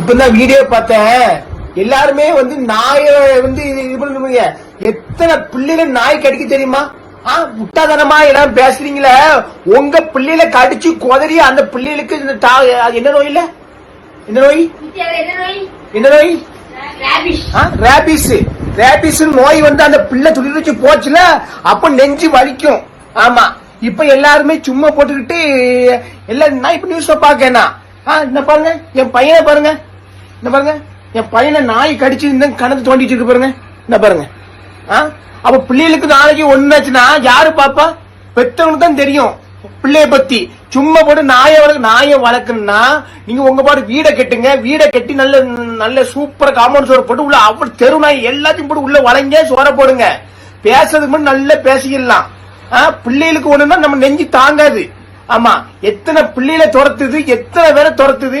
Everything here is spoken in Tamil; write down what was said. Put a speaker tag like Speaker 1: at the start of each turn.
Speaker 1: இப்ப தான் வீடியோ பார்த்தேன். எல்லாருமே வந்து நாய வந்து இது பண்ணுவீங்க. எத்தனை பிள்ளைகள் நாய் கடிக்க தெரியுமா? ஆ முட்டாதனமா எல்லாம் பேசுறீங்களே. உங்க பிள்ளைகளை கடிச்சு குதறி அந்த பிள்ளைகளுக்கு இந்த தா- அது என்ன நோய் இல்ல? என்ன நோய்?
Speaker 2: என்ன நோய்?
Speaker 1: என்ன ரேபிஸ் ரேபிஸ் நோய் வந்து அந்த பிள்ளை துளிர்ச்சி போச்சுல அப்ப நெஞ்சு வலிக்கும். ஆமா. இப்ப எல்லாருமே சும்மா போட்டுக்கிட்டு எல்லாம் நான் இப்ப நியூஸ் பாக்கேனா இந்த பாருங்க என் பையனை பாருங்க. இந்த பாருங்க என் பையனை நாய் கடிச்சு இந்த கணத்து தோண்டிட்டு இருக்கு பாருங்க. இந்த பாருங்க. ஆ? அப்ப பிள்ளைகளுக்கு நாளைக்கு ஒண்ணாச்சுன்னா யாரு பாப்பா? பெத்தவனுக்கு தான் தெரியும். பிள்ளைய பத்தி. சும்மா போட்டு நாயை வளர்க்க நாயை வளர்க்கணும்னா நீங்க உங்க பாட்டு வீடை கட்டுங்க. வீடை கட்டி நல்ல நல்ல சூப்பரா காம்பவுண்ட் சோறு போட்டு உள்ள அவ்வளவு தெரு நாய் எல்லாத்தையும் போட்டு உள்ள வளைங்க சோற போடுங்க. பேசுறதுக்கு முன்னாடி நல்லா பேசிக்கலாம். ஆ, பிள்ளைகளுக்கு ஒண்ணுன்னா நம்ம நெஞ்சு தாங்காது. ஆமா எத்தனை பிள்ளைகளை துரத்துது எத்தனை பேரை துரத்துது?